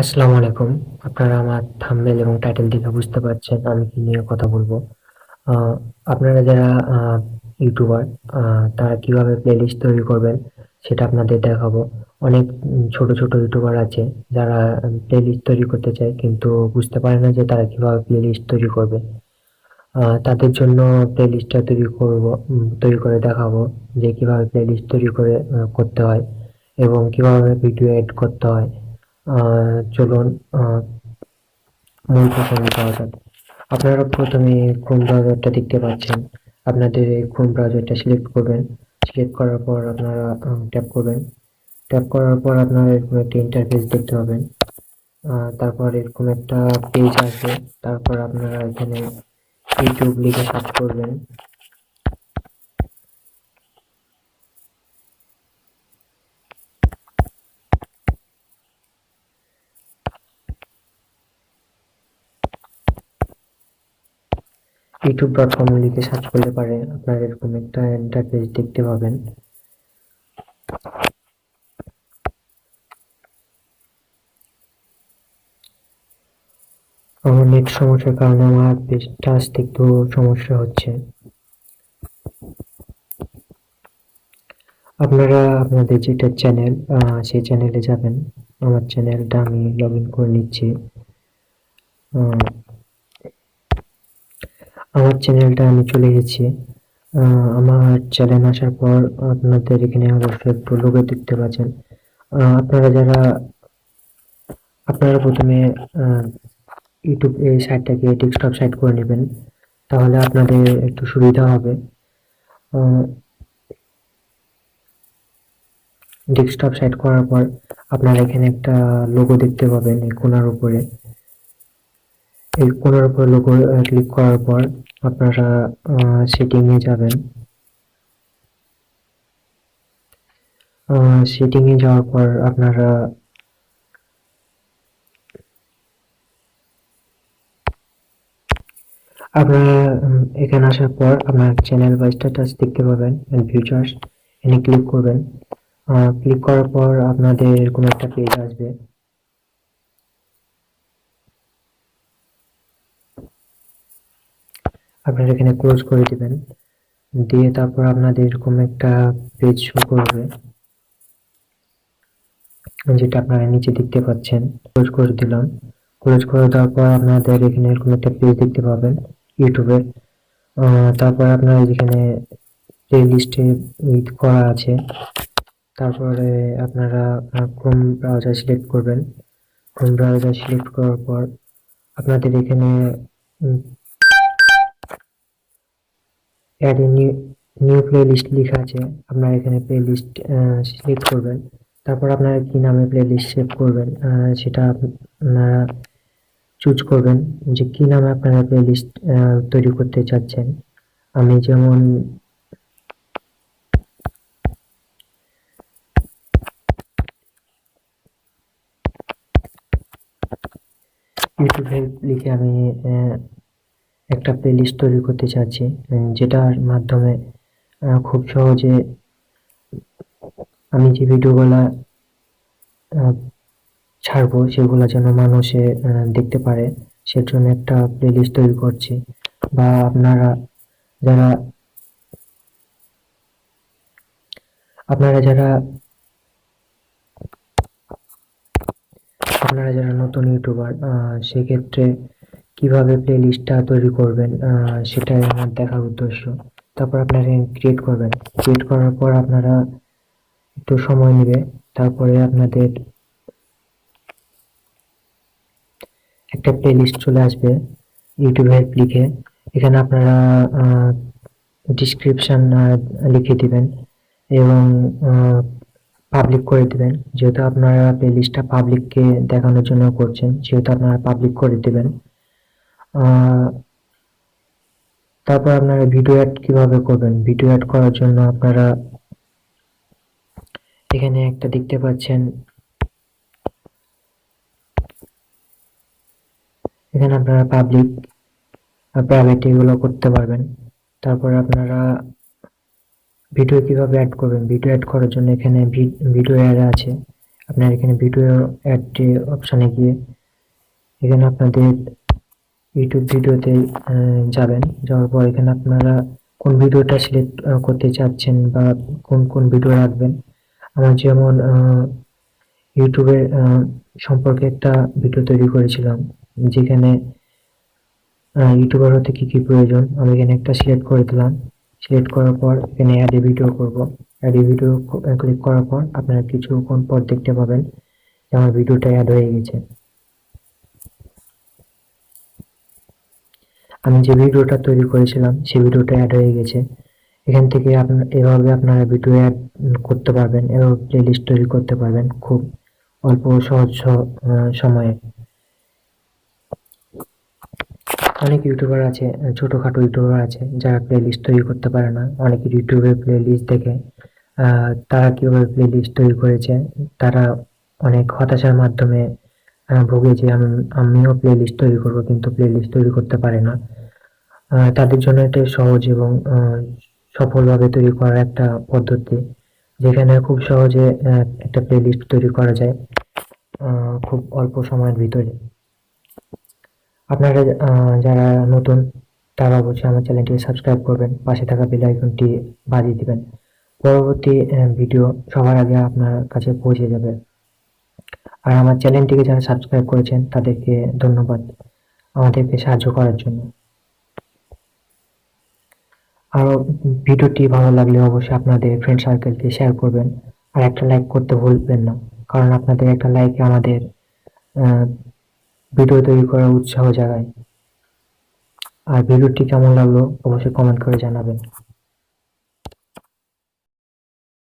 আসসালামু আলাইকুম। আপনারা আমার থাম্বনেল এবং টাইটেল দেখে বুঝতে পারছেন আমি কি নিয়ে কথা বলব। আপনারা যারা ইউটিউবার তারা কীভাবে প্লেলিস্ট তৈরি করবেন সেটা আপনাদের দেখাবো। অনেক ছোট ছোট ইউটিউবার আছে যারা প্লেলিস্ট তৈরি করতে চায় কিন্তু বুঝতে পারে না যে তারা কীভাবে প্লেলিস্ট তৈরি করবে। তাদের জন্য প্লেলিস্টটা তৈরি করব তৈরি করে দেখাবো যে কীভাবে প্লেলিস্ট তৈরি করে করতে হয় এবং কীভাবে ভিডিও এড করতে হয়। চলুন মূল প্রসঙ্গে যাওয়া যাক। আপনারা প্রথমে ক্রোম ব্রাউজারটা দেখতে পাচ্ছেন। আপনাদের এই ক্রোম ব্রাউজারটা সিলেক্ট করবেন। সিলেক্ট করার পর আপনারা ট্যাপ করবেন। ট্যাপ করার পর আপনারা এরকম একটা ইন্টারফেস দেখতে পাবেন। তারপর এরকম একটা পেজ আসবে। তারপর আপনারা এখানে ইউটিউব লিখে সার্চ করবেন। ইউটিউব ডট কম লিখে সার্চ করলে পারে আপনারা এরকম একটা ইন্টারফেস দেখতে পাবেন। আমার নেট সমস্যার কারণে আমার পেজটা আসতে একটু সমস্যা হচ্ছে। আপনারা আপনাদের যেটা চ্যানেল সেই চ্যানেলে যাবেন। আমার চ্যানেলটা আমি লগ ইন করে নিচ্ছি। আমার চ্যানেলটা আমি চলে গেছি। আমার চ্যানেল আসার পর আপনাদের এখানে অবশ্যই লোগো দেখতে পাচ্ছেন। আপনারা যারা, আপনারা প্রথমে ইউটিউব এই সাইটটাকে ডেস্কটপ সাইট করে নেবেন, তাহলে আপনাদের একটু সুবিধা হবে। ডেস্কটপ সাইট করার পর আপনারা এখানে একটা লোগো দেখতে পাবেন কোনার উপরে। এই কোনার উপর লোগো ক্লিক করার পর আপনারা সেটিংয়ে যাবেন। সেটিংয়ে যাওয়ার পর আপনারা আপনারা এখানে আসার পর আপনার চ্যানেল বা স্ট্যাটাস দেখতে পাবেন ফিউচার্স এখানে ক্লিক করবেন। ক্লিক করার পর আপনাদের এরকম একটা পেজ আসবে। আপনারা এখানে ক্লোজ করে দিবেন। দিয়ে তারপর আপনাদের এরকম একটা পেজ শো করবে। যেটা আপনারা নিচে দেখতে পাচ্ছেন। ক্লোজ করে দিলাম। ক্লোজ করে দেওয়ার পর আপনাদের এখানে এরকম একটা পেজ দেখতে পাবেন ইউটিউবে। তারপর আপনারা এখানে প্লে লিস্টে করা আছে, তারপরে আপনারা ক্রোম ব্রাউজার সিলেক্ট করবেন। ক্রোম ব্রাউজার সিলেক্ট করার পর আপনাদের এখানে add new new playlist লেখা আছে, আপনারা এখানে প্লে লিস্ট সিলেক্ট করবেন। তারপর আপনারা কি নামে প্লে লিস্ট সেভ করবেন সেটা আপনারা চুজ করবেন যে কি নামে আপনারা প্লে লিস্ট তৈরি করতে চাচ্ছেন। আমি যেমন ইউটিউব লিখে আমি একটা প্লেলিস্ট তৈরি করতে চাচ্ছি যেটার মাধ্যমে খুব সহজে আমি যে ভিডিওগুলা ছাড়বো সেগুলো যেন মানুষে দেখতে পারে সের জন্য একটা প্লেলিস্ট তৈরি করছি। বা আপনারা যারা আপনারা যারা আপনারা যারা নতুন ইউটিউবার সেক্ষেত্রে কীভাবে প্লে লিস্টটা তৈরি করবেন সেটাই আমার দেখার উদ্দেশ্য। তারপর আপনারা ক্রিয়েট করবেন। ক্রিয়েট করার পর আপনারা একটু সময় নেবে। তারপরে আপনাদের একটা প্লে লিস্ট চলে আসবে ইউটিউবে লিখে। এখানে আপনারা ডিসক্রিপশন লিখে দিবেন এবং পাবলিক করে দিবেন। যেহেতু আপনারা প্লে লিস্টটা পাবলিককে দেখানোর জন্য করছেন, সেহেতু আপনারা পাবলিক করে দিবেন। তারপর আপনারা ভিডিও অ্যাড কীভাবে করবেন? ভিডিও অ্যাড করার জন্য আপনারা এখানে একটা দেখতে পাচ্ছেন। এখানে আপনারা পাবলিক প্রাইভেট এগুলো করতে পারবেন। তারপরে আপনারা ভিডিও কীভাবে অ্যাড করবেন? ভিডিও অ্যাড করার জন্য এখানে ভিডিও অ্যাড আছে। আপনার এখানে ভিডিও অ্যাড অপশানে গিয়ে এখানে আপনাদের ইউটিউব ভিডিওতে যাবেন। যাওয়ার পর এখানে আপনারা কোন ভিডিওটা সিলেক্ট করতে চাচ্ছেন বা কোন কোন ভিডিও রাখবেন, আমার যেমন ইউটিউবের সম্পর্কে একটা ভিডিও তৈরি করেছিলাম, যেখানে ইউটিউবার হতে কী কী প্রয়োজন, আমি এখানে একটা সিলেক্ট করে দিলাম। সিলেক্ট করার পর এখানে অ্যাড ভিডিও করব। অ্যাড ভিডিও ক্লিক করার পর আপনারা কিছুক্ষণ পর দেখতে পাবেন যে আমার ভিডিওটা অ্যাড হয়ে গেছে। আমি যে ভিডিওটা তৈরি করেছিলাম সেই ভিডিওটা অ্যাড হয়ে গেছে। এখান থেকে আপনার, এভাবে আপনারা ভিডিও অ্যাড করতে পারবেন এবং প্লেলিস্ট তৈরি করতে পারবেন খুব অল্প সহজ সময়ে। অনেক ইউটিউবার আছে ছোটখাটো ইউটিউবার আছে, যারা প্লেলিস্ট তৈরি করতে পারে না। অনেকে ইউটিউবে প্লেলিস্ট দেখে তারা কীভাবে প্লেলিস্ট তৈরি করেছে, তারা অনেক হতাশার মাধ্যমে ভুগে যে আম- আমিও প্লেলিস্ট তৈরি করব, কিন্তু প্লেলিস্ট তৈরি করতে পারে না। তাদের জন্য এটা সহজ এবং সফলভাবে তৈরি করার একটা পদ্ধতি, যেখানে খুব সহজে একটা প্লেলিস্ট তৈরি করা যায় খুব অল্প সময়ের ভিতরে। আপনারা যারা নতুন, তারা অবশ্যই আমার চ্যানেলটিকে সাবস্ক্রাইব করবেন, পাশে থাকা বেল আইকনটি বাজিয়ে দিবেন। পরবর্তী ভিডিও সবার আগে আপনার কাছে পৌঁছে যাবে। আর আমার চ্যানেলটিকে যারা সাবস্ক্রাইব করেছেন, তাদেরকে ধন্যবাদ আমাদেরকে সাহায্য করার জন্য। আরও ভিডিওটি ভালো লাগলে অবশ্যই আপনাদের ফ্রেন্ড সার্কেলকে শেয়ার করবেন। আর একটা লাইক করতে ভুলবেন না, কারণ আপনাদের একটা লাইকে আমাদের ভিডিও তৈরি করার উৎসাহ জাগায়। আর ভিডিওটি কেমন লাগল অবশ্যই কমেন্ট করে জানাবেন।